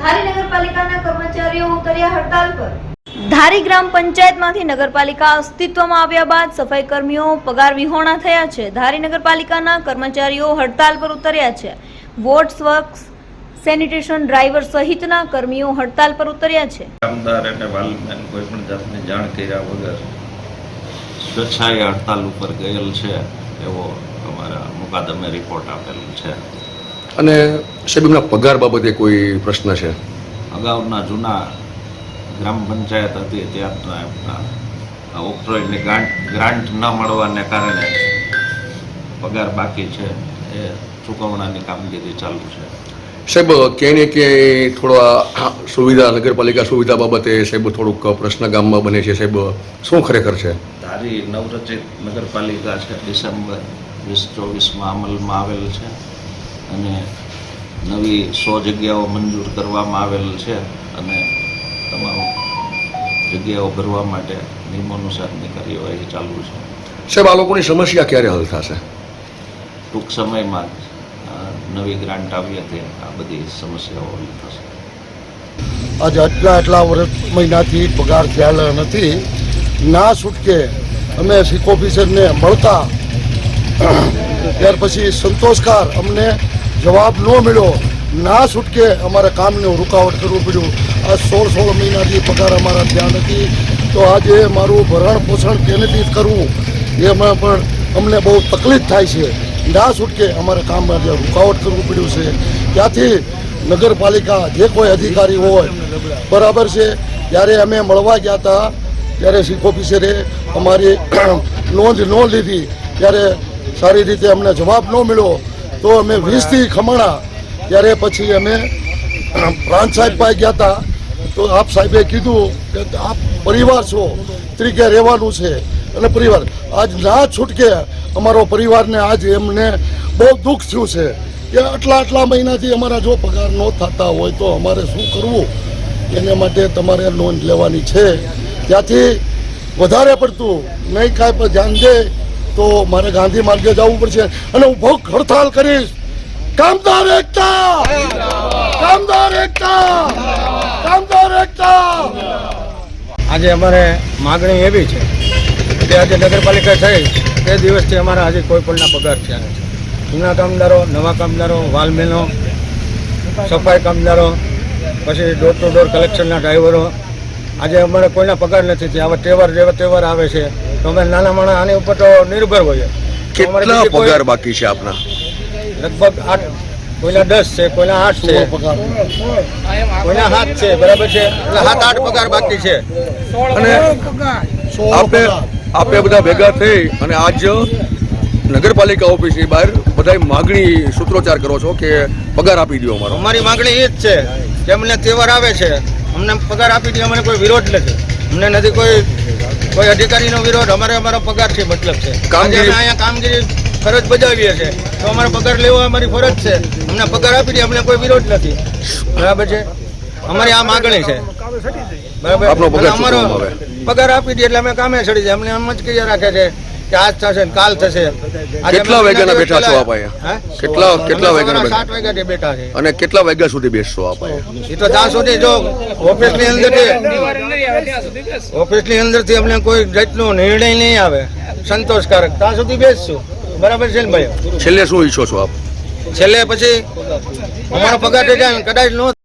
ધારી નગરપાલિકાના કર્મચારીઓ ઉતર્યા હડતાલ પર. ધારી ગ્રામ પંચાયતમાંથી નગરપાલિકા અસ્તિત્વમાં આવ્યા બાદ સફાઈ કર્મીઓ પગાર વિહોણા થયા છે. ધારી નગરપાલિકાના કર્મચારીઓ હડતાલ પર ઉતર્યા છે. વોટ્સ વર્ક્સ સેનિટેશન ડ્રાઈવર સહિતના કર્મીઓ હડતાલ પર ઉતર્યા છે. કામદાર અને વાલમેન કોઈ પણ જાતની જાણ કર્યા વગર સ્વેચ્છાએ હડતાલ ઉપર ગયેલ છે એવો અમારા મુકાદમે રિપોર્ટ આપેલું છે. અને સાહેબ એમના પગાર બાબતે કોઈ પ્રશ્ન છે? અગાઉના જૂના ગ્રામ પંચાયત હતી ત્યાં એમના ઓક્ટ્રોઇડની ગ્રાન્ટ ગ્રાન્ટ ન મળવાને કારણે પગાર બાકી છે એ ચૂકવણાની કામગીરી ચાલુ છે. સાહેબ ક્યાંય ને ક્યાંય થોડા સુવિધા નગરપાલિકા સુવિધા બાબતે સાહેબ થોડુંક પ્રશ્ન ગામમાં બને છે. સાહેબ શું ખરેખર છે? તારી નવરચિત નગરપાલિકા છે ડિસેમ્બર વીસ ચોવીસમાં અમલમાં આવેલ છે. અને નવી સો જગ્યાઓ મંજૂર કરવામાં આવેલ છે અને તમામ જગ્યાઓ ભરવા માટે નિયમાનુસારની કાર્યવાહી ચાલુ છે. સાહેબ આ લોકોની સમસ્યા ક્યારે હલ થશે? ટૂંક સમયમાં જ નવી ગ્રાન્ટ આવી હતી. આ બધી સમસ્યાઓ હલ થશે. આજે આટલા આટલા વર્ષ મહિનાથી પગાર થયેલ નથી. ના છૂટકે અમે શીખ ઓફિસરને મળતા ત્યાર પછી સંતોષકાર અમને જવાબ ન મળ્યો. ના છૂટકે અમારે કામને રૂકાવટ કરવું પડ્યું. આ સોળ સોળ મહિનાથી પગાર અમારા ત્યાં નથી. તો આજે મારું ભરણ પોષણ કેનેથી કરવું? એમાં પણ અમને બહુ તકલીફ થાય છે. ના છૂટકે અમારે કામમાં જે રૂકાવટ કરવું પડ્યું છે. ત્યાંથી નગરપાલિકા જે કોઈ અધિકારી હોય, બરાબર છે. જ્યારે અમે મળવા ગયા હતા. ત્યારે શીખ ઓફિસરે અમારી નોંધ ન લીધી. ત્યારે સારી રીતે અમને જવાબ ન મળ્યો. તો અમે વીસથી ખમણા, ત્યારે પછી અમે પ્રાંત સાહેબ પાસે ગયા હતા. તો આપ સાહેબે કીધું કે આપ પરિવાર છો તરીકે રહેવાનું છે. અને પરિવાર, આજ ના છૂટકે અમારો પરિવારને આજ એમને બહુ દુઃખ થયું છે કે આટલા આટલા મહિનાથી અમારા જો પગાર ન થતા હોય તો અમારે શું કરવું? એને માટે તમારે લોન લેવાની છે. ત્યાંથી વધારે પડતું નહીં કાંઈ પણ ધ્યાન દે તો મારે ગાંધી માર્ગે જવું પડશે અને હું ભૂખ હડતાલ કરીશ. કામદાર એકતા! કામદાર એકતા! કામદાર એકતા! આજે અમારે માગણી એવી છે કે આજે નગરપાલિકા થઈ, તે દિવસથી અમારા હજી કોઈ પણના પગાર થયા નથી. જૂના કામદારો, નવા કામદારો વાલમેનો સફાઈ કામદારો, પછી ડોર ટુ ડોર કલેક્શનના ડ્રાઈવરો આજે અમારે કોઈના પગાર નથી થયા. હવે તહેવાર જેવા તહેવાર આવે છે. તો અમે નાના માણસ આની ઉપર તો નિર્ભર હોઈએ. કેટલા પગાર બાકી છે આપના? લગભગ આઠ કોઈના દસ છે કોઈના આઠ છે. કોઈના સાત છે બરાબર છે? એટલે સાત આઠ પગાર બાકી છે. અને આપે આપે બધા ભેગા થઈ અને આજ નગરપાલિકા ઓફિસની બહાર બધા માગણી સૂત્રોચ્ચાર કરો છો કે પગાર આપી દો અમારો. અમારી માંગણી એ જ છે કે અમને તહેવાર આવે છે. અમને પગાર આપી દે અમને કોઈ વિરોધ નથી. અમને નથી કોઈ કોઈ અધિકારીનો વિરોધ. અમારે અમારો પગાર છે મતલબ છે. કામગીરી- અહીંયા કામગીરી ફરજ બજાવીએ છે તો અમારો પગાર લેવો અમારી ફરજ છે. અમને પગાર આપી દે અમને કોઈ વિરોધ નથી. બરાબર છે? અમારી આ માગણી છે. બરાબર? અમારો પગાર આપી દે એટલે અમે કામે ચડી જાય. અમને એમ જ કહી રાખે છે. કે આજ થશે ને કાલ થશે કેટલા વાગ્યાના બેઠા છો આપ અહીંયા? કેટલા કેટલા વાગ્યાના સાત વાગ્યા બેઠા છે. અને કેટલા વાગ્યા સુધી બેસશો આપ એ તો ત્યાં સુધી જો ઓફિસની અંદરથી ઓફિસની અંદરથી અમને કોઈ જાતનો નિર્ણય નહીં આવે. સંતોષકારક. ત્યાં સુધી બેસશું. બરાબર છે ને ભાઈ છેલ્લે શું ઈચ્છો છો આપ? છેલ્લે પછી અમારો પગાર થઈ જાય કદાચ નો